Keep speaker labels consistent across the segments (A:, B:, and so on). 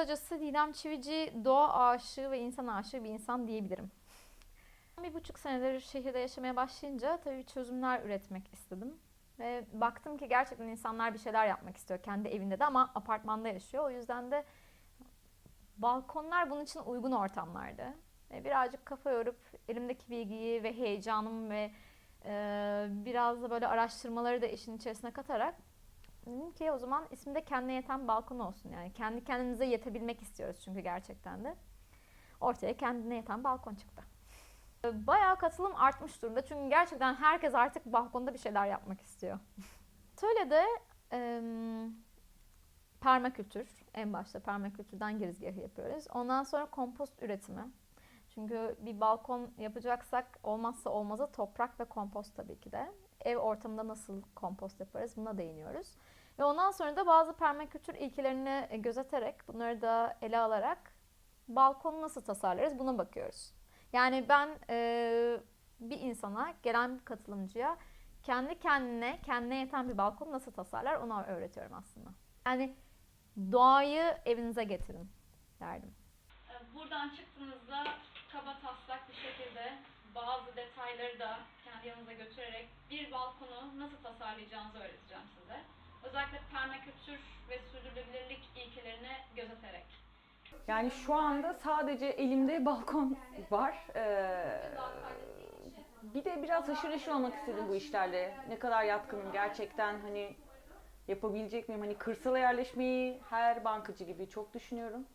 A: Kısacası Didem Çivici doğa aşığı ve insan aşığı bir insan diyebilirim. Bir buçuk senedir şehirde yaşamaya başlayınca tabii çözümler üretmek istedim. Ve baktım ki gerçekten insanlar bir şeyler yapmak istiyor kendi evinde de ama apartmanda yaşıyor. O yüzden de balkonlar bunun için uygun ortamlardı. Ve birazcık kafa yorup elimdeki bilgiyi ve heyecanımı ve e, biraz da böyle araştırmaları da işin içerisine katarak dedim ki o zaman isminde kendine yeten balkon olsun. Yani kendi kendimize yetebilmek istiyoruz çünkü gerçekten de. Ortaya kendine yeten balkon çıktı. Bayağı katılım artmış durumda. Çünkü gerçekten herkes artık balkonda bir şeyler yapmak istiyor. Atölyede e, permakültür, en başta permakültürden girizgahı yapıyoruz. Ondan sonra kompost üretimi. Çünkü bir balkon yapacaksak olmazsa olmazı toprak ve kompost tabii ki de. Ev ortamında nasıl kompost yaparız buna değiniyoruz. Ve ondan sonra da bazı permakültür ilkelerini e, gözeterek, bunları da ele alarak balkonu nasıl tasarlarız buna bakıyoruz. Yani ben e, bir insana, gelen bir katılımcıya kendi kendine, kendine yeten bir balkon nasıl tasarlar onu öğretiyorum aslında. Yani doğayı evinize getirin derdim.
B: Ee, Buradan çıktığınızda kaba taslak bir şekilde bazı detayları da kendi yanınıza götürerek bir balkonu nasıl tasarlayacağınızı. Özellikle permakültür ve sürdürülebilirlik ilkelerini gözeterek.
C: Yani şu anda sadece elimde balkon var. Ee, bir de biraz haşır neşir olmak istedim bu işlerle. Ne kadar yatkınım gerçekten hani yapabilecek miyim? Hani kırsala yerleşmeyi her bankacı gibi çok düşünüyorum.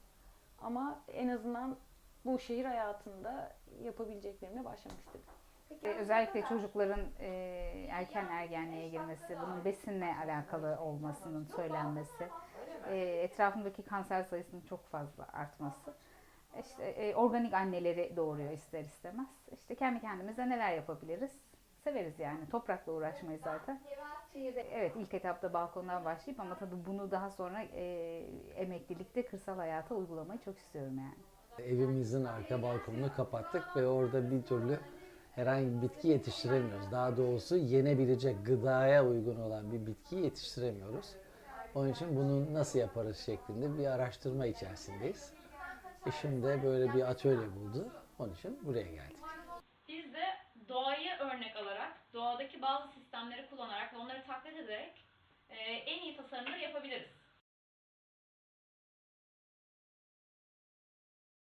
C: Ama en azından bu şehir hayatında yapabileceklerimle başlamak istedim.
D: Özellikle çocukların e, erken ergenliğe girmesi, bunun besinle alakalı olmasının söylenmesi, e, etrafındaki kanser sayısının çok fazla artması. İşte e, organik anneleri doğuruyor ister istemez. İşte kendi kendimize neler yapabiliriz? Severiz yani. Toprakla uğraşmayı zaten. Evet ilk etapta balkondan başlayıp ama tabii bunu daha sonra e, emeklilikte kırsal hayata uygulamayı çok istiyorum yani.
E: Evimizin arka balkonunu kapattık ve orada bir türlü herhangi bir bitki yetiştiremiyoruz. Daha doğrusu yenebilecek gıdaya uygun olan bir bitki yetiştiremiyoruz. Onun için bunu nasıl yaparız şeklinde bir araştırma içerisindeyiz. Eşim de böyle bir atölye buldu. Onun için buraya geldik.
B: Biz de doğayı örnek alarak, doğadaki bazı sistemleri kullanarak ve onları taklit ederek e, en iyi tasarımları.